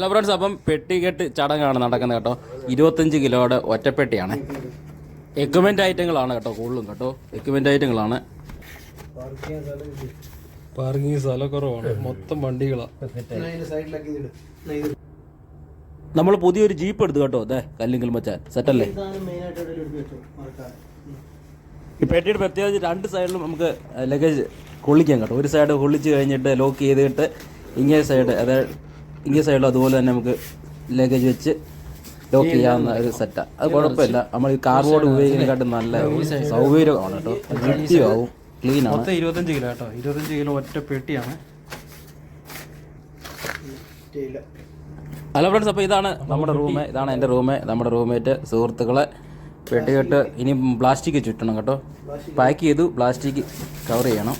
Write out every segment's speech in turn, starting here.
Hello friends അപ്പം പെട്ടി കെട്ട് ചടങ്ങാണ് നടക്കുന്നത് കേട്ടോ. ഇരുപത്തഞ്ച് കിലോയുടെ ഒറ്റപ്പെട്ടിയാണ്. എക്വിപ്മെന്റ് ഐറ്റങ്ങളാണ് കേട്ടോ കൂടുതലും കേട്ടോ. എക്വിപ്മെന്റ് ഐറ്റങ്ങളാണ് പാർക്കിംഗ് സ്ഥലക്കുറവാണ് മൊത്തം വണ്ടികളാണ് നമ്മൾ പുതിയൊരു ജീപ്പ് എടുത്തു കേട്ടോ. അതെ കല്ലിങ്കൽ മച്ചാൻ. സെറ്റല്ലേ ഈ പെട്ടിയുടെ പ്രത്യേകിച്ച് രണ്ട് സൈഡിലും നമുക്ക് ലഗേജ് കൊള്ളിക്കാം കേട്ടോ. ഒരു സൈഡ് കൊള്ളിച്ച് കഴിഞ്ഞിട്ട് ലോക്ക് ചെയ്തിട്ട് ഇങ്ങേ സൈഡ് അതായത് ഇങ്ങേ സൈഡിലും അതുപോലെ തന്നെ നമുക്ക് ലഗേജ് വെച്ച് ലോക്ക് ചെയ്യാവുന്ന ഒരു സെറ്റാണ് അത് കുഴപ്പമില്ല. നമ്മൾ ഈ കാർബോർഡ് ഉപയോഗിക്കുന്നതിനെക്കാട്ടും നല്ല സൗകര്യമാണ് കേട്ടോ. വൃത്തിയാവും ക്ലീൻ ആണ്. മൊത്തം ഇരുപത്തഞ്ച് കിലോ കേട്ടോ. ഇരുപത്തഞ്ച് കിലോ ഒറ്റ പെട്ടിയാണ്. ഹലോ ഫ്രണ്ട്സ് അപ്പോൾ ഇതാണ് നമ്മുടെ റൂമ് ഇതാണ് എന്റെ റൂമ് നമ്മുടെ റൂമേറ്റ് സുഹൃത്തുക്കളെ. പെട്ടികെട്ട് ഇനി പ്ലാസ്റ്റിക് ചുറ്റണം കേട്ടോ. പാക്ക് ചെയ്തു. പ്ലാസ്റ്റിക് കവർ ചെയ്യണം.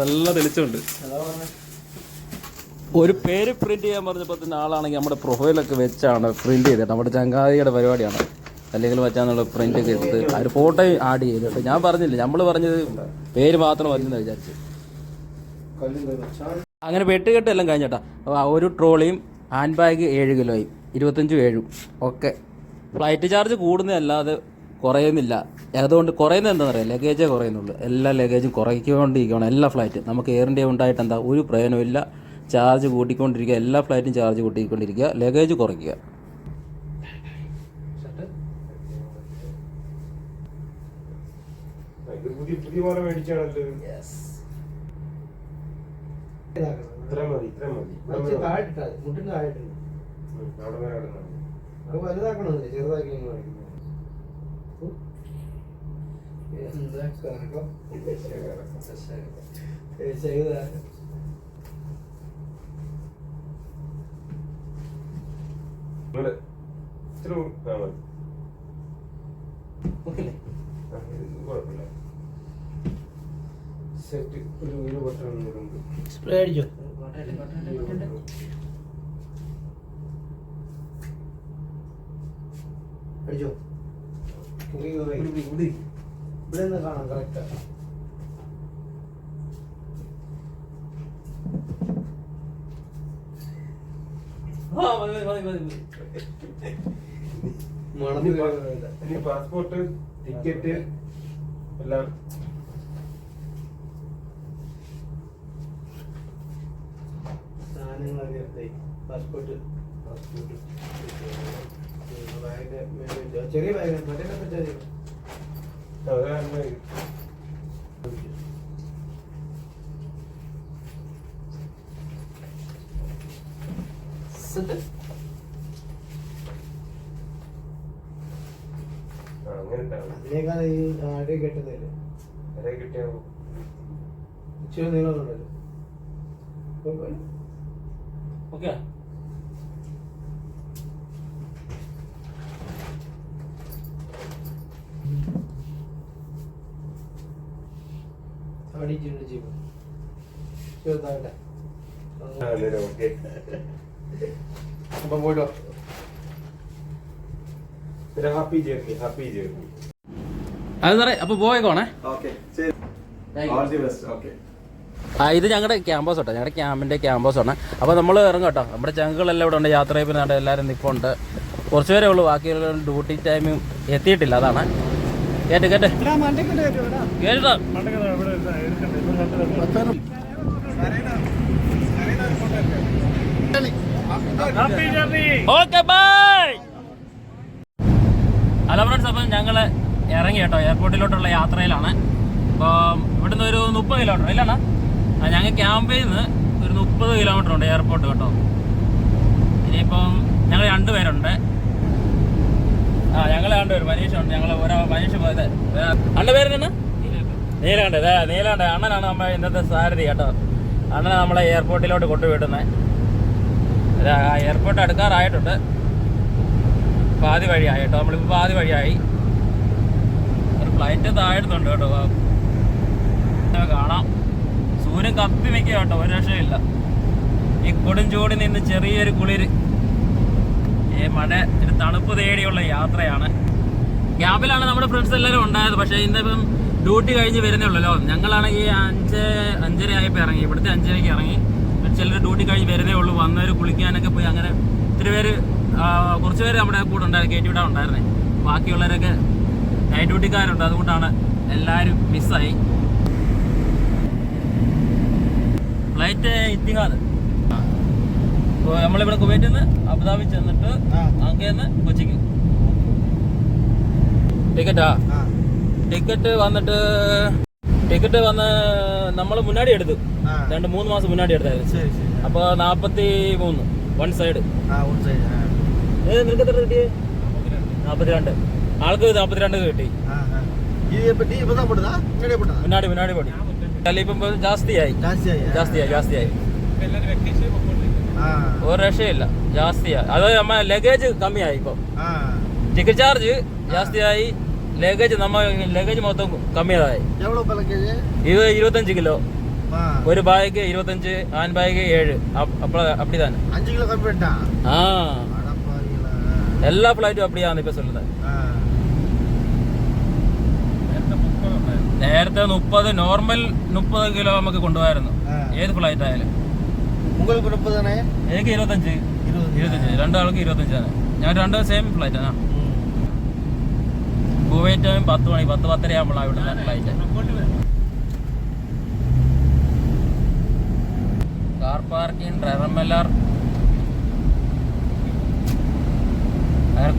നല്ല തെളിച്ചുണ്ട് ഒരു പേര് പ്രിന്റ് ചെയ്യാൻ പറഞ്ഞപ്പോൾ തന്നെ ആളാണെങ്കിൽ നമ്മുടെ പ്രൊഫൈലൊക്കെ വെച്ചാണ് പ്രിന്റ് ചെയ്തത്. നമ്മുടെ ചങ്കാതിയുടെ പരിപാടിയാണ്. അല്ലെങ്കിൽ വെച്ചാന്നുള്ള പ്രിന്റ് ഒക്കെ എടുത്ത് ആ ഒരു ഫോട്ടോ ആഡ് ചെയ്തിട്ട് ഞാൻ പറഞ്ഞില്ല നമ്മൾ പറഞ്ഞത് പേര് മാത്രം വരുന്ന വിചാരിച്ചു. അങ്ങനെ വെട്ടുകെട്ടെല്ലാം കഴിഞ്ഞേട്ടാ. ഒരു ട്രോളിയും ഹാൻഡ് ബാഗ് ഏഴ് കിലോയും ഇരുപത്തഞ്ചും ഏഴും. ഓക്കെ ഫ്ലൈറ്റ് ചാർജ് കൂടുന്നതല്ലാതെ കുറയുന്നില്ല. അതുകൊണ്ട് കുറയുന്നത് എന്താണെന്ന് അറിയാം ലഗേജേ കുറയുന്നുള്ളൂ. എല്ലാ ലഗേജും കുറയ്ക്കൊണ്ടിരിക്കുകയാണ് എല്ലാ ഫ്ലൈറ്റും. നമുക്ക് എയർ ഇന്ത്യ ഉണ്ടായിട്ട് എന്താ ഒരു പ്രയോജനമില്ല ചാർജ് കൂട്ടിക്കൊണ്ടിരിക്കുക. എല്ലാ ഫ്ലൈറ്റും ചാർജ് കൂട്ടിക്കൊണ്ടിരിക്കുക. ലഗേജ് കുറയ്ക്കുക. പുതിയ പുതിയ പോലെ മേടിച്ചാണല്ലോ. ഇത്ര മതി ഇത്ര മതി. വരെ മുട്ടിന് ഉം, അവിടെ വരെ മതി. അത് വലുതാക്കണമെന്നില്ല ചെറുതാക്കി ഇത് കുഴപ്പമില്ല. സെറ്റ് ഒരു ബട്ടൺ ഉണ്ട് സ്പ്രേ അടിച്ചോ? അടിച്ചോ. ഇവിടെ നിന്ന് കാണാം കറക്റ്റ് പാസ്പോർട്ട് ടിക്കറ്റ് എല്ലാം സാധനങ്ങളൊക്കെ ദേ, പാസ്പോർട്ട് പാസ്പോർട്ട് ബാഗ് മേലെ ചെറിയ. അതിനേക്കാൾ ഈ ആടെ കെട്ടുന്നില്ല അരെ കിട്ടിയാ ഇച്ചിരി നീളമുണ്ടല്ലോ ഓക്കെ അടിച്ചിട്ട് ജീവൻ. ചെറുതാകട്ടെ അപ്പം പോയിട്ടോ ഹാപ്പി ജേർണി ഹാപ്പി ജേർണി. അത് സാറേ അപ്പോൾ പോയേക്കോണേ. ഓക്കെ ശരി. All the best okay. ആ ഇത് ഞങ്ങളുടെ ക്യാമ്പസ് കേട്ടോ ഞങ്ങളുടെ ക്യാമ്പിന്റെ ക്യാമ്പസ് ആണ്. അപ്പോൾ നമ്മൾ ഇറങ്ങും കേട്ടോ. നമ്മുടെ ചങ്കുകളെല്ലാം ഇവിടെ ഉണ്ട് യാത്ര ചെയ്യുന്നുണ്ട് എല്ലാവരും നിൽപ്പുണ്ട് കുറച്ച് പേരേ ഉള്ളൂ ബാക്കിയുള്ള ഡ്യൂട്ടി ടൈമും എത്തിയിട്ടില്ല അതാണ്. കേട്ട് കേട്ട്. കേട്ടോ. Okay bye. ഹലോ ഫ്രണ്ട്സ് അപ്പം ഞങ്ങൾ ഇറങ്ങി കേട്ടോ എയർപോർട്ടിലോട്ടുള്ള യാത്രയിലാണ്. അപ്പോൾ ഇവിടുന്ന് ഒരു മുപ്പത് കിലോമീറ്റർ ഇല്ലണ്ണ ഞങ്ങൾ ക്യാമ്പിൽ നിന്ന് ഒരു മുപ്പത് കിലോമീറ്റർ ഉണ്ട് എയർപോർട്ട് കേട്ടോ. ഇനിയിപ്പം ഞങ്ങൾ രണ്ടുപേരുണ്ട്. ആ ഞങ്ങളെ രണ്ടുപേര് മനീഷ് ഉണ്ട്. ഞങ്ങൾ ഒരാ മനീഷ് അണ്ണ പേര് തന്നെ നീലാണ്ട്. നീലാണ്ട്. അണ്ണനാണ് നമ്മൾ ഇന്നത്തെ സാരഥി കേട്ടോ. അണ്ണനെ നമ്മളെ എയർപോർട്ടിലോട്ട് കൊണ്ടുവിടുന്നത് ആ എയർപോർട്ട് അടുക്കാറായിട്ടുണ്ട്. പാതി വഴിയായി കേട്ടോ. നമ്മളിപ്പോൾ പാതി വഴിയായി. ഒരു ഫ്ലൈറ്റ് താഴ്ന്നുണ്ട് കേട്ടോ. കാണാം. സൂര്യൻ കത്തി നിൽക്കുക കേട്ടോ ഒരു രക്ഷയില്ല ഈ കൊടും ചൂടിൽ നിന്ന് ചെറിയൊരു കുളിര്. മഴ തണുപ്പ് തേടിയുള്ള യാത്രയാണ്. ക്യാബിലാണ് നമ്മുടെ ഫ്രണ്ട്സ് എല്ലാവരും ഉണ്ടായത്. പക്ഷേ ഇന്നിപ്പം ഡ്യൂട്ടി കഴിഞ്ഞ് വരുന്നേ ഉള്ളല്ലോ ഞങ്ങളാണെങ്കിൽ അഞ്ച് അഞ്ചര ആയപ്പോൾ ഇറങ്ങി. ഇവിടുത്തെ അഞ്ചരയ്ക്ക് ഇറങ്ങി. ചിലർ ഡ്യൂട്ടി കഴിഞ്ഞ് വരുന്നേ ഉള്ളൂ. വന്നവർ കുളിക്കാനൊക്കെ പോയി. അങ്ങനെ ഒത്തിരി പേര് കുറച്ച് പേര് നമ്മുടെ കൂടെ ഉണ്ടായിരുന്നു. കയറ്റി വിടാൻ ഉണ്ടായിരുന്നേ. ബാക്കിയുള്ളവരൊക്കെ നൈറ്റ് ഡ്യൂട്ടിക്കാരുണ്ട് അതുകൊണ്ടാണ് എല്ലാവരും മിസ്സായി ഫ്ലൈറ്റ് അപ്പോൾ നമ്മളിവിടെ കുവൈറ്റിൽ നിന്ന് അബുദാബി ചെന്നിട്ട് അങ്ങേന്ന് കൊച്ചിക്ക്. ടിക്കറ്റാ? ടിക്കറ്റ് വന്നിട്ട് ടിക്കറ്റ് വന്ന് നമ്മൾ മുന്നാടി എടുത്തു. രണ്ട് മൂന്ന് മാസം മുന്നാടി എടുത്തായിരുന്നു. അപ്പൊ നാപ്പത്തി മൂന്ന് വൺ സൈഡ് നിനക്ക് എത്ര കിട്ടിയേ നാപ്പത്തിരണ്ട്. ആൾക്ക് നാപ്പത്തിരണ്ട് കിട്ടി. മുന്നാടി മുന്നാടി പൊടി ജാസ്തിയായി. ജാസ്തിയായി ജാസ്തിയായി ജാസ്തിയായി. ഒരു രക്ഷയില്ല. ജാസ്തിയായി. അത് നമ്മ ലഗേജ് കമ്മിയായി ഇപ്പൊ. ടിക്കറ്റ് ചാർജ് ജാസ്തിയായി. ലഗേജ് നമ്മ ലഗേജ് മൊത്തം കമ്മിയായി. ഇത് ഇരുപത്തഞ്ച് കിലോ. ഒരു ബാഗ് ഇരുപത്തഞ്ച് ആൻ ബാഗ് ഏഴ്. അപ്പടി തന്നെ കിലോ ആ. എല്ലാ ഫ്ലൈറ്റും അപ്പിയാന്ന് ഇപ്പൊ ചൊല്ലുന്നത്. നേരത്തെ മുപ്പത് നോർമൽ മുപ്പത് കിലോ നമുക്ക് കൊണ്ടുപോയായിരുന്നു. ഏത് ഫ്ലൈറ്റ് ആയാലും. ഉങ്കൾ ഗ്രൂപ്പ് തന്നെ? എനിക്ക് ഇരുപത്തഞ്ച്. ഇരുപത്തഞ്ച്. രണ്ടാൾക്ക് ഇരുപത്തഞ്ചാണ്. ഞാൻ രണ്ട് സെയിം ഫ്ലൈറ്റാണ് കുവൈറ്റ് ടൈം പത്ത് മണി പത്ത് പത്തര ആകുമ്പോഴാണ് ഇവിടെ ഫ്ലൈറ്റ് കാർ പാർക്കിംഗ് ട്രവമലർ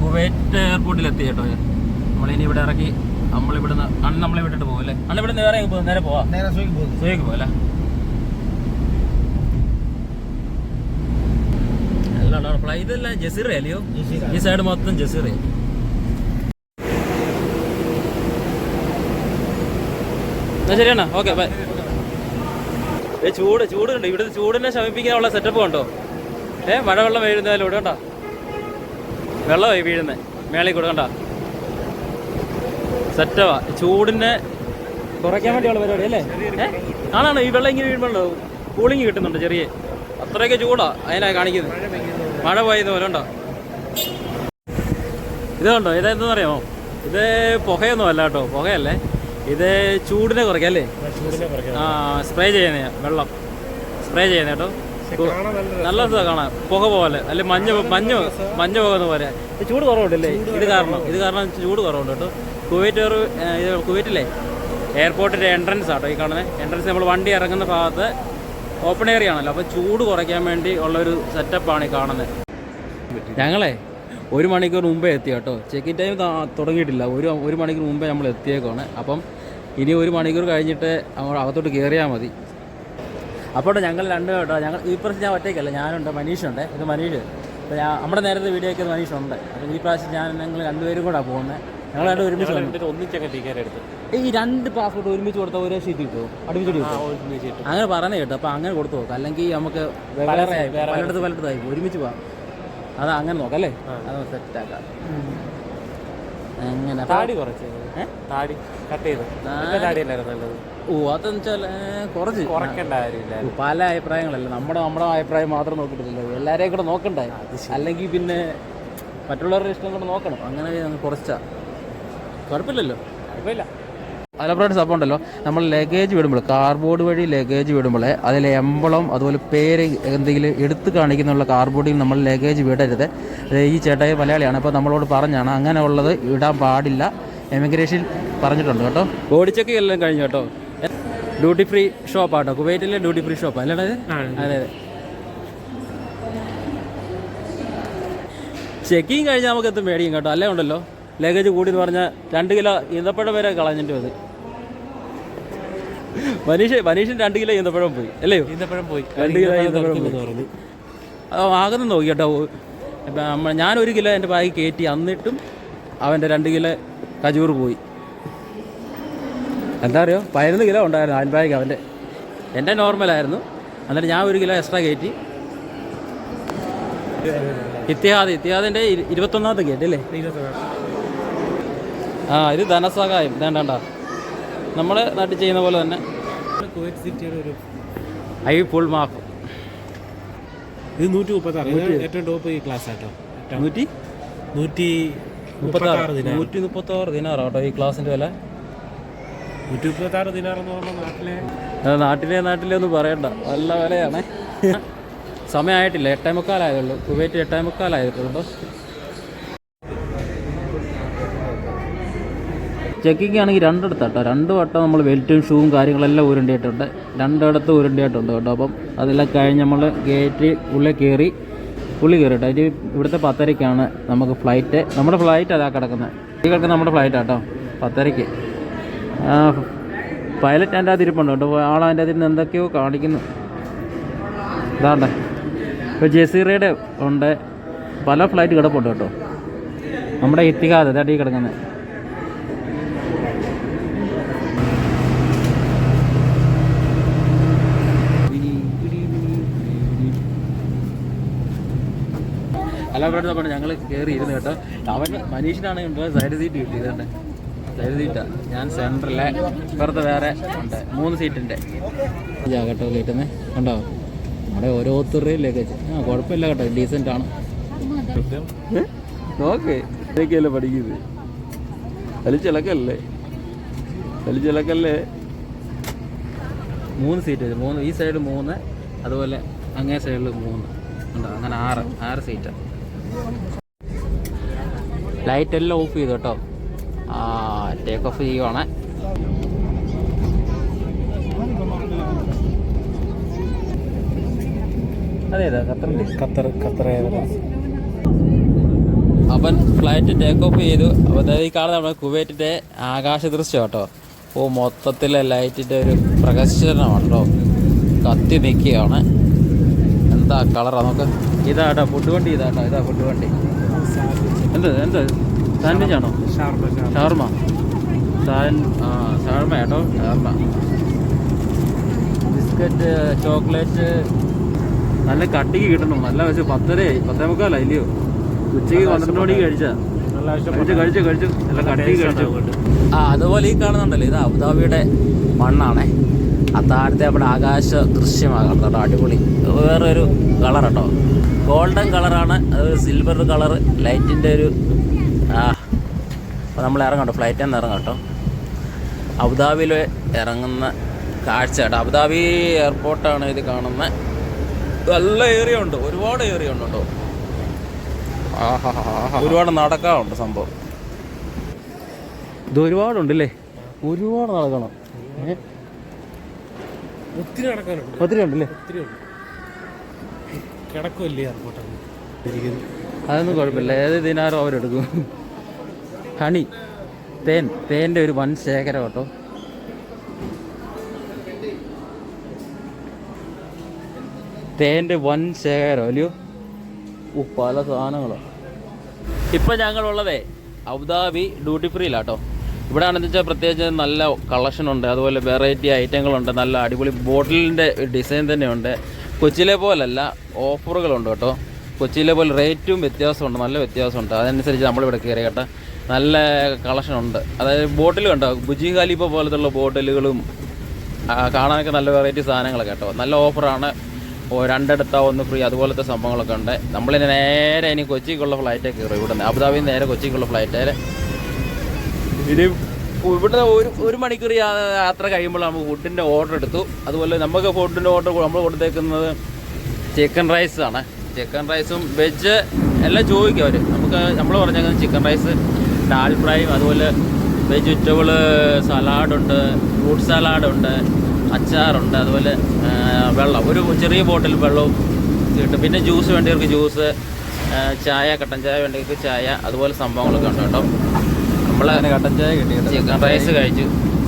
കുവൈറ്റ് എയർപോർട്ടിൽ എത്തി കേട്ടോ നമ്മളിനി ഇവിടെ ഇറക്കി നമ്മളിവിടുന്ന് അണ്ണ നമ്മളെ വിട്ടിട്ട് പോകും അല്ലേ അണ്ണ ഇവിടെ നിന്ന് വേറെ നേരെ പോവാ? നേരെ സുഖിക്ക് പോകും സുഖിക്ക് പോകല്ലേ കണ്ടാണ് ഇതെല്ലാം ജസീറ അല്ലയോ? ഈ സൈഡ് മൊത്തം ജസീറ. ശരിയാണോ ഓക്കെ ബൈ ഏ ചൂട് ചൂടുണ്ട് ഇവിടുത്തെ ചൂടിനെ ശമിപ്പിക്കാനുള്ള സെറ്റപ്പ് ഉണ്ടോ ഏ മഴവെള്ളം വീഴുന്നതിലും ഇവിടെ കണ്ടോ? വെള്ളമായി വീഴുന്നത് മേളയിൽ കൊടുക്കണ്ട കണ്ടോ? ചൂടിനെ കുറയ്ക്കാൻ വേണ്ടിയുള്ള പരിപാടി അല്ലേ? ആണാണ്? ഈ വെള്ളം ഇങ്ങനെ വീഴുമ്പോൾ കൂളിങ് കിട്ടുന്നുണ്ട് ചെറിയ. അത്രയൊക്കെ ചൂടാ. അതിനാണ് കാണിക്കുന്നത് മഴ പെയ്യുന്ന പോലെ ഉണ്ടോ? ഇത് കണ്ടോ? ഇതെന്തെന്ന് അറിയാമോ? ഇത് പുകയൊന്നും അല്ല കേട്ടോ. പുകയല്ലേ? ഇത് ചൂടിനെ കുറയ്ക്കാം അല്ലേ? ആ സ്പ്രേ ചെയ്യുന്ന വെള്ളം. സ്പ്രേ ചെയ്യുന്ന കേട്ടോ. നല്ല രസമാണ്. കാണാൻ. പുക പോലെ. അല്ലെ മഞ്ഞ മഞ്ഞ മഞ്ഞ് പോകുന്ന പോലെ ചൂട് കുറവുണ്ടല്ലേ? ഇത് കാരണം ഇത് കാരണം ചൂട് കുറവുണ്ട് കേട്ടോ. കുവൈറ്റ് ഇത് കുവൈറ്റില്ലേ എയർപോർട്ടിന്റെ എൻട്രൻസ് ആട്ടോ ഈ കാണുന്നത് എൻട്രൻസ് നമ്മൾ വണ്ടി ഇറങ്ങുന്ന ഭാഗത്ത് ഓപ്പൺ ഏരിയ ആണല്ലോ. അപ്പോൾ ചൂട് കുറയ്ക്കാൻ വേണ്ടി ഉള്ള ഒരു സെറ്റപ്പാണ് ഈ കാണുന്നത്. ഞങ്ങളെ ഒരു മണിക്കൂർ മുമ്പേ എത്തി കേട്ടോ. ഇൻ ടൈം തുടങ്ങിയിട്ടില്ല. ഒരു ഒരു മണിക്കൂർ മുമ്പേ നമ്മൾ എത്തിയേക്കാണ് അപ്പം ഇനി ഒരു മണിക്കൂർ കഴിഞ്ഞിട്ട് അങ്ങോട്ട് അകത്തോട്ട് കയറിയാൽ മതി. അപ്പോൾ ഞങ്ങൾ രണ്ട് കേട്ടോ. ഞങ്ങൾ ഈ പ്രാവശ്യം ഞാൻ ഒറ്റയ്ക്കല്ല. ഞാനുണ്ട് മനീഷുണ്ട്. ഇത് മനീഷ്. അപ്പോൾ നമ്മുടെ നേരത്തെ വീഡിയോ ഒക്കെ മനീഷുണ്ട്. അപ്പോൾ ഈ പ്രാവശ്യം ഞാൻ ഞങ്ങൾ രണ്ടുപേരും കൂടെ പോകുന്നത് ഞങ്ങൾ രണ്ട് ഒരുമിച്ച്. ഒന്നിച്ചൊക്കെ ടിക്കറ്റ് എടുത്ത്. ഈ രണ്ട് പാസ്പോർട്ട് ഒരുമിച്ച് കൊടുത്താൽ ഒരേ ഷീറ്റ് കിട്ടുമോ അടുപ്പിച്ച് കിട്ടും. അങ്ങനെ പറയുന്നത് കേട്ടോ. അപ്പോൾ അങ്ങനെ കൊടുത്തു നോക്കാം. അല്ലെങ്കിൽ നമുക്ക് പലയിടത്ത് പലയിടത്തായി ഒരുമിച്ച് പോവാം. അത് അങ്ങനെ നോക്കാം അല്ലേ? അത് സെറ്റാക്കാം അങ്ങനെ. അപ്പൊ- താടി കുറച്ച്. താടി കട്ട് ചെയ്ത്. താടി- താടിയല്ലായിരുന്നു നല്ലത്? ഓ അതെന്ന് വെച്ചാൽ കുറച്ച്. കുറയ്ക്കേണ്ട കാര്യമില്ല. പല അഭിപ്രായങ്ങളല്ല. നമ്മുടെ നമ്മുടെ അഭിപ്രായം മാത്രം നോക്കിയിട്ടില്ലല്ലോ. എല്ലാവരെയും കൂടെ നോക്കണ്ടേ? അല്ലെങ്കിൽ പിന്നെ മറ്റുള്ളവരുടെ ഇഷ്ടം കൂടെ നോക്കണം. അങ്ങനെ അങ്ങ് കുറച്ചാ. കുഴപ്പമില്ലല്ലോ? കുഴപ്പമില്ല. അലബ്രേഡ് സംഭവം ഉണ്ടല്ലോ. നമ്മൾ ലഗേജ് വിടുമ്പോൾ കാർബോർഡ് വഴി ലഗേജ് വിടുമ്പോൾ അതിൽ എംബളം അതുപോലെ പേര് എന്തെങ്കിലും എടുത്ത് കാണിക്കുന്നുള്ള കാർബോർഡിൽ നമ്മൾ ലഗേജ് വിടരുത്. അത് ഈ ചേട്ടായി മലയാളിയാണ്. അപ്പോൾ നമ്മളോട് പറഞ്ഞാണ് അങ്ങനെ ഉള്ളത് ഇടാൻ പാടില്ല. എമിഗ്രേഷൻ പറഞ്ഞിട്ടുണ്ട് കേട്ടോ. ബോഡി ചെക്ക് എല്ലാം കഴിഞ്ഞു കേട്ടോ. ഡ്യൂട്ടി ഫ്രീ ഷോപ്പാട്ടോ കുവൈറ്റിലെ ഡ്യൂട്ടി ഫ്രീ ഷോപ്പ് അല്ലേ അതെ അതെ. ചെക്കിങ് കഴിഞ്ഞാൽ നമുക്ക് എത്തും മേടിക്കും കേട്ടോ. അല്ലേ ഉണ്ടല്ലോ? ലഗേജ് കൂടി എന്ന് പറഞ്ഞാൽ രണ്ട് കിലോ ഈന്തപ്പഴം വരെ കളഞ്ഞിട്ട് മതി മനീഷ് മനീഷൻ രണ്ട് കിലോ ഈന്തപ്പഴം പോയി അല്ലേ? ഈന്തപ്പഴം പോയി. രണ്ട് കിലോ ഈന്തപ്പഴം പോയി. ആകുന്ന നോക്കി കേട്ടോ ഞാൻ ഒരു കിലോ എന്റെ ബാഗ് കയറ്റി അന്നിട്ടും അവന്റെ രണ്ട് കിലോ കജൂർ പോയി. എന്താ അറിയോ? പതിനൊന്ന് കിലോ ഉണ്ടായിരുന്നു ഹാൻഡ് ബാഗ് അവന്റെ. എന്റെ നോർമലായിരുന്നു എന്നിട്ട് ഞാൻ ഒരു കിലോ എക്സ്ട്രാ കയറ്റി. ഇത്തിഹാദ് ഇത്തിഹാദിന്റെ ഇരു- ഇരുപത്തൊന്നാമത്തെ കേട്ടില്ലേ അല്ലേ? ആ ഇത് ധനസഹായം. വേണ്ട നമ്മുടെ നാട്ടിൽ ചെയ്യുന്ന പോലെ തന്നെ. ഐ ഫുൾ മാർക്ക് ഇത് നൂറ്റി മുപ്പത്താറ്. ഏറ്റവും ടോപ്പ് ഈ ക്ലാസ് ആട്ടോ നൂറ്റി നൂറ്റി മുപ്പത്താറ്. നൂറ്റി മുപ്പത്താറ് ദിനാറോ കേട്ടോ ഈ ക്ലാസ്സിന്റെ വില. നൂറ്റി മുപ്പത്താറ് ദിനാറെന്ന് പറഞ്ഞാൽ നാട്ടിലെ അത് നാട്ടിലെ നാട്ടിലെ ഒന്നും പറയണ്ട. നല്ല വിലയാണ്. സമയമായിട്ടില്ല. എട്ടേ മുക്കാലായതുള്ളൂ കുവൈറ്റ് എട്ടേ മുക്കാലായിട്ടുണ്ടോ ചെക്കിങ് ആണെങ്കിൽ രണ്ടിടത്താട്ടോ രണ്ട് വട്ടം നമ്മൾ വെൽറ്റും ഷൂവും കാര്യങ്ങളെല്ലാം ഉരുണ്ടിയിട്ടുണ്ട്. രണ്ടിടത്ത് ഉരുണ്ടിയിട്ടുണ്ട് കേട്ടോ. അപ്പം അതെല്ലാം കഴിഞ്ഞ് നമ്മൾ ഗേറ്റ് ഉള്ളിൽ കയറി ഉള്ളിൽ കയറിട്ടോ. അതിന് ഇവിടുത്തെ പത്തരയ്ക്കാണ് നമുക്ക് ഫ്ലൈറ്റ് നമ്മുടെ ഫ്ലൈറ്റ് അതാ കിടക്കുന്നത്. ഈ കിടക്കുന്ന നമ്മുടെ ഫ്ലൈറ്റ് ആട്ടോ പത്തരയ്ക്ക്. പൈലറ്റ് എന്റെ അതിൽ ഇരിപ്പുണ്ട് കേട്ടോ. ആൾ അതിന്റെ അതിൽ നിന്ന് എന്തൊക്കെയോ കാണിക്കുന്നു. ഇതാണ്ടേ. ഇപ്പോൾ ജസീറയുടെ ഉണ്ട്. പല ഫ്ലൈറ്റ് കിടപ്പുണ്ട് കേട്ടോ. നമ്മുടെ ഇത്തിഹാദ് ഇതായിട്ട് ഈ കിടക്കുന്നത്. ഇവിടെ പറഞ്ഞു ഞങ്ങൾ കയറി ഇരുന്ന് കേട്ടോ. അവൻ മനീഷിനാണ് ഇപ്പോൾ സൈഡ് സീറ്റ് കിട്ടിയത് കണ്ടേ. സൈഡ് സീറ്റാ ഞാൻ സെന്ററിലെ ഇപ്പുറത്ത് വേറെ ഉണ്ട്. മൂന്ന് സീറ്റിന്റെ കേട്ടോ കയറ്റുന്നത് കണ്ടോ? നമ്മുടെ ഓരോരുത്തരുടെയും ലഗേജ് ആ കുഴപ്പമില്ല കേട്ടോ. ഡീസന്റ് ആണ്. ഓക്കെ ഇതൊക്കെയല്ലേ പഠിക്കുന്നത്? വലിച്ചിളക്കല്ലേ? വലിച്ചിളക്കല്ലേ? മൂന്ന് സീറ്റ് മൂന്ന് ഈ സൈഡ് മൂന്ന് അതുപോലെ അങ്ങേ സൈഡിൽ മൂന്ന്. ഉണ്ടോ അങ്ങനെ ആറ് ആറ് സീറ്റ് ലൈറ്റ് എല്ലാം ഓഫ് ചെയ്തു കേട്ടോ. ആ ടേക്ക് ഓഫ് ചെയ്യുവാണ്. അപ്പൻ അതെ ഖത്തറിന്റെ ഖത്തർ ഖത്തർ അവൻ ഫ്ലൈറ്റ് ടേക്ക് ഓഫ് ചെയ്തു. അപ്പോൾ അതായത് ഈ കാണുന്ന നമ്മുടെ കുവൈറ്റിന്റെ ആകാശ ദൃശ്യം കേട്ടോ. ഓ മൊത്തത്തിലെ ലൈറ്റിന്റെ ഒരു പ്രകർശനമാണ് കേട്ടോ. കത്തി നിൽക്കുകയാണ്. എന്താ കളറാ നമുക്ക് ഇതാട്ടോ ഫുഡ് വണ്ടി ഇതാട്ടോ ഇതാ ഫുഡ് വണ്ടി എന്ത് എന്ത്? സാൻഡ്വിച്ച് ആണോ? ഷാർമ. ഷാർമ ഷവർമ ഷവർമ കേട്ടോ ഷവർമ ബിസ്ക്കറ്റ് ചോക്ലേറ്റ്. നല്ല കട്ടിക്ക് കിട്ടണം. നല്ല വെച്ച് പത്തര പത്തേ മുക്കാല ഇല്ലയോ? ഉച്ചയ്ക്ക് പന്ത്രണ്ട് മണിക്ക് കഴിച്ചാ. നല്ല കഴിച്ചു കഴിച്ചു കഴിച്ചു. നല്ല കട്ടി കഴിച്ചു. ആ അതുപോലെ ഈ കാണുന്നുണ്ടല്ലോ. ഇത് അബുദാബിയുടെ മണ്ണാണേ. ആ താഴത്തെ അവിടെ ആകാശ ദൃശ്യമാകാം കേട്ടോ അടിപൊളി. വേറൊരു കളർ കേട്ടോ ഗോൾഡൻ കളറാണ് അത് സിൽവർ കളർ ലൈറ്റിന്റെ ഒരു ആ അപ്പോൾ നമ്മൾ ഇറങ്ങട്ടോ ഫ്ലൈറ്റിൽ നിന്ന് ഇറങ്ങാം കേട്ടോ. അബുദാബിയിൽ ഇറങ്ങുന്ന കാഴ്ച കേട്ടോ. അബുദാബി എയർപോർട്ടാണ് ഇത് കാണുന്നത് നല്ല ഏരിയ ഉണ്ട് ഒരുപാട് ഏരിയ ഉണ്ട് കേട്ടോ. ഒരുപാട് നടക്കാറുണ്ട് സംഭവം. ഇത് ഒരുപാടുണ്ടല്ലേ ഒരുപാട് നടക്കണം. ഏ? ഒത്തിരി നടക്കാനുണ്ട്. ഒത്തിരി ഉണ്ടല്ലേ? ഒത്തിരി ഉണ്ട്. കിടക്കുമല്ലേ എയർപോർട്ടാണ് അതൊന്നും കുഴപ്പമില്ല. ഏത് ദിനാറും അവരെടുക്കും. ഹണി തേൻ തേന്റെ ഒരു വൻ ശേഖരം കേട്ടോ. തേന്റെ വൻ ശേഖരം അല്ലയോ? പല സാധനങ്ങളോ. ഇപ്പം ഞങ്ങളുള്ളതേ അബുദാബി ഡ്യൂട്ടി ഫ്രീയിലാട്ടോ ഇവിടെ ആണെന്ന് വെച്ചാൽ പ്രത്യേകിച്ച് നല്ല കളക്ഷൻ ഉണ്ട്. അതുപോലെ വെറൈറ്റി ഐറ്റങ്ങളുണ്ട് നല്ല അടിപൊളി ബോട്ടിലിന്റെ ഡിസൈൻ തന്നെയുണ്ട്. കൊച്ചിയിലെ പോലല്ല ഓഫറുകളുണ്ട് കേട്ടോ. കൊച്ചിയിലെ പോലെ റേറ്റും വ്യത്യാസമുണ്ട്. നല്ല വ്യത്യാസമുണ്ട്. അതനുസരിച്ച് നമ്മളിവിടെ കയറി കേട്ടോ നല്ല കളക്ഷൻ ഉണ്ട്. അതായത് ബോട്ടിൽ കണ്ടോ? ബുജി ഖാലിഫ പോലത്തുള്ള ബോട്ടിലുകളും കാണാനൊക്കെ നല്ല വെറൈറ്റി സാധനങ്ങളൊക്കെ കേട്ടോ. നല്ല ഓഫറാണ് രണ്ടെടുത്ത ഒന്ന് ഫ്രീ അതുപോലത്തെ സംഭവങ്ങളൊക്കെ ഉണ്ട്. നമ്മളിനി നേരെ ഇനി കൊച്ചിക്കുള്ള ഫ്ലൈറ്റേ കയറും ഇവിടെ നിന്ന് അബുദാബിയിൽ നേരെ കൊച്ചിക്കുള്ള ഫ്ലൈറ്റേ ഇനി ഇവിടെ ഒരു ഒരു മണിക്കൂർ യാത്ര കഴിയുമ്പോൾ നമുക്ക് ഫുഡിന്റെ ഓർഡർ എടുത്തു. അതുപോലെ നമുക്ക് ഫുഡിന്റെ ഓർഡർ നമ്മൾ കൊടുത്തേക്കുന്നത് ചിക്കൻ റൈസ് ആണ്. ചിക്കൻ റൈസും വെജ് എല്ലാം ചോദിക്കും അവർ നമുക്ക് നമ്മൾ പറഞ്ഞേക്കുന്നത് ചിക്കൻ റൈസ് ദാൽ ഫ്രൈയും അതുപോലെ വെജിറ്റബിൾ സലാഡുണ്ട് ഫ്രൂട്ട് സലാഡുണ്ട് അച്ചാറുണ്ട് അതുപോലെ വെള്ളം. ഒരു ചെറിയ ബോട്ടിൽ വെള്ളവും കിട്ടും. പിന്നെ ജ്യൂസ് വേണ്ടിയവർക്ക് ജ്യൂസ് ചായ കട്ടൻ ചായ വേണ്ടിയവർക്ക് ചായ അതുപോലെ സംഭവങ്ങളൊക്കെ ഉണ്ട് കേട്ടോ. നമ്മൾ കട്ടൻ ചായ കിട്ടി റൈസ് കഴിച്ചു.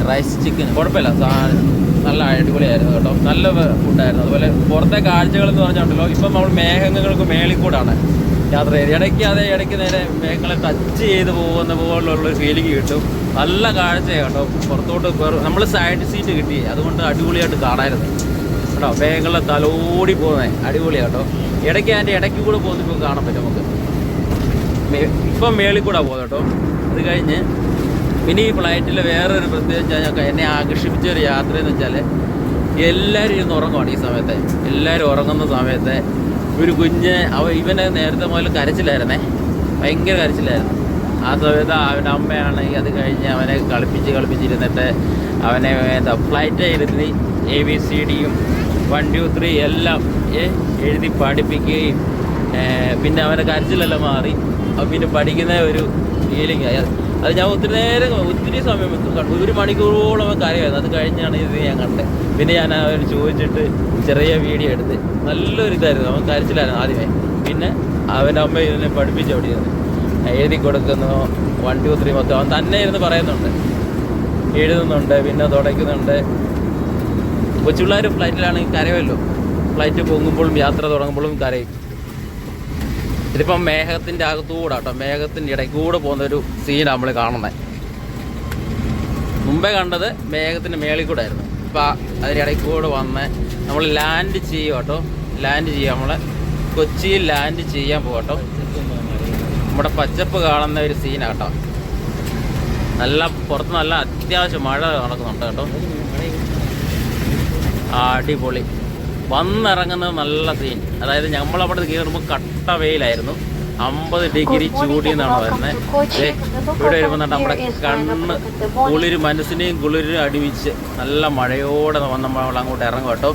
റൈസ് ചിക്കൻ കുഴപ്പമില്ല. നല്ല അടിപൊളിയായിരുന്നു കേട്ടോ. നല്ല ഫുഡായിരുന്നു അതുപോലെ പുറത്തെ കാഴ്ചകൾ എന്ന് പറഞ്ഞിട്ടുണ്ടല്ലോ ഇപ്പം നമ്മൾ മേഘങ്ങൾക്ക് മേളിൽ കൂടാണ് യാത്ര ചെയ്ത്. ഇടയ്ക്ക് അതേ ഇടയ്ക്ക് നേരെ മേഘങ്ങളെ ടച്ച് ചെയ്ത് പോകുന്ന പോലുള്ളൊരു ഫീലിംഗ് കിട്ടും. നല്ല കാഴ്ചയാണ് കേട്ടോ. പുറത്തോട്ട് നമ്മൾ സൈഡ് സീറ്റ് കിട്ടി. അതുകൊണ്ട് അടിപൊളിയായിട്ട് കാണായിരുന്നു. കേട്ടോ. മേഘങ്ങളെ തലോടി പോകുന്നത് അടിപൊളിയാണ് കേട്ടോ. ഇടയ്ക്ക് അതിന്റെ ഇടയ്ക്ക് കൂടെ പോകുമ്പോൾ കാണാൻ പറ്റും നമുക്ക്. ഇപ്പം മേളിൽ കൂടെ പോകുന്നത് കേട്ടോ. അത് കഴിഞ്ഞ് പിന്നെ ഈ ഫ്ലൈറ്റിൽ വേറൊരു പ്രത്യേകിച്ച് എന്നെ ആകർഷിപ്പിച്ച ഒരു യാത്ര എന്ന് വെച്ചാൽ എല്ലാവരും ഇരുന്ന് ഉറങ്ങുവാണ് ഈ സമയത്തെ. എല്ലാവരും ഉറങ്ങുന്ന സമയത്തെ ഒരു കുഞ്ഞ് അവ ഇവനെ നേരത്തെ മുതൽ കരച്ചിലായിരുന്നേ. ഭയങ്കര കരച്ചിലായിരുന്നു. ആ സമയത്ത് അവന്റെ അമ്മയാണെങ്കിൽ അത് കഴിഞ്ഞ് അവനെ കളിപ്പിച്ച് കളിപ്പിച്ചിരുന്നിട്ട് അവനെ എന്താ ഫ്ലൈറ്റ് എഴുതി എ ബി സി ഡിയും വൺ ടു ത്രീ എല്ലാം എഴുതി പഠിപ്പിക്കുകയും പിന്നെ അവന്റെ കരച്ചിലെല്ലാം മാറി. പിന്നെ പഠിക്കുന്ന ഒരു ഫീലിംഗ് ആയി. അത് ഞാൻ ഒത്തിരി നേരം ഒത്തിരി സമയം കണ്ടു ഒരു മണിക്കൂറോളം കരയായിരുന്നു അത് കഴിഞ്ഞാണ് ഇത് ഞാൻ കണ്ടത്. പിന്നെ ഞാൻ അവർ ചോദിച്ചിട്ട് ചെറിയ വീഡിയോ എടുത്ത്. നല്ലൊരു ഇതായിരുന്നു. അവൻ കരച്ചിലായിരുന്നു ആദ്യമേ. പിന്നെ അവന്റെ അമ്മ ഇതിനെ പഠിപ്പിച്ചു അവിടെ ഇരുന്ന് എഴുതി കൊടുക്കുന്നു. വൺ ടു ത്രീ മൊത്തം. അവൻ തന്നെ ഇരുന്ന് പറയുന്നുണ്ട്. എഴുതുന്നുണ്ട്. പിന്നെ തുടയ്ക്കുന്നുണ്ട്. കൊച്ചുപിള്ളേർ ഫ്ലൈറ്റിലാണെങ്കിൽ കരയുമല്ലോ. ഫ്ലൈറ്റ് പൊങ്ങുമ്പോഴും യാത്ര തുടങ്ങുമ്പോഴും കരയും. ഇതിപ്പം മേഘത്തിന്റെ അകത്തൂടെ കേട്ടോ മേഘത്തിന്റെ ഇടയ്ക്ക് കൂടെ പോകുന്ന ഒരു സീനാണ് നമ്മൾ കാണുന്നത് മുമ്പേ കണ്ടത് മേഘത്തിന്റെ മേളിൽ കൂടെ ആയിരുന്നു. ഇപ്പം അതിന്റെ ഇടയ്ക്ക് കൂടെ വന്ന് നമ്മൾ ലാൻഡ് ചെയ്യും കേട്ടോ ലാൻഡ് ചെയ്യുക നമ്മൾ കൊച്ചിയിൽ ലാൻഡ് ചെയ്യാൻ പോകട്ടോ നമ്മുടെ പച്ചപ്പ് കാണുന്ന ഒരു സീനാണ് കേട്ടോ. നല്ല പുറത്ത് നല്ല അത്യാവശ്യം മഴ നടക്കുന്നുണ്ട് കേട്ടോ. അടിപൊളി. വന്നിറങ്ങുന്നത് നല്ല സീൻ അതായത് നമ്മൾ അവിടെ കയറുമ്പോൾ കട്ട വെയിലായിരുന്നു. അമ്പത് ഡിഗ്രി ചൂടി എന്നാണ് വരുന്നത് ഇവിടെ വരുമ്പോൾ നമ്മുടെ കണ്ണ് കുളിര് മനസ്സിനെയും കുളിരും അടിവിച്ച് നല്ല മഴയോടെ വന്ന് നമ്മൾ അങ്ങോട്ട് ഇറങ്ങും കേട്ടോ.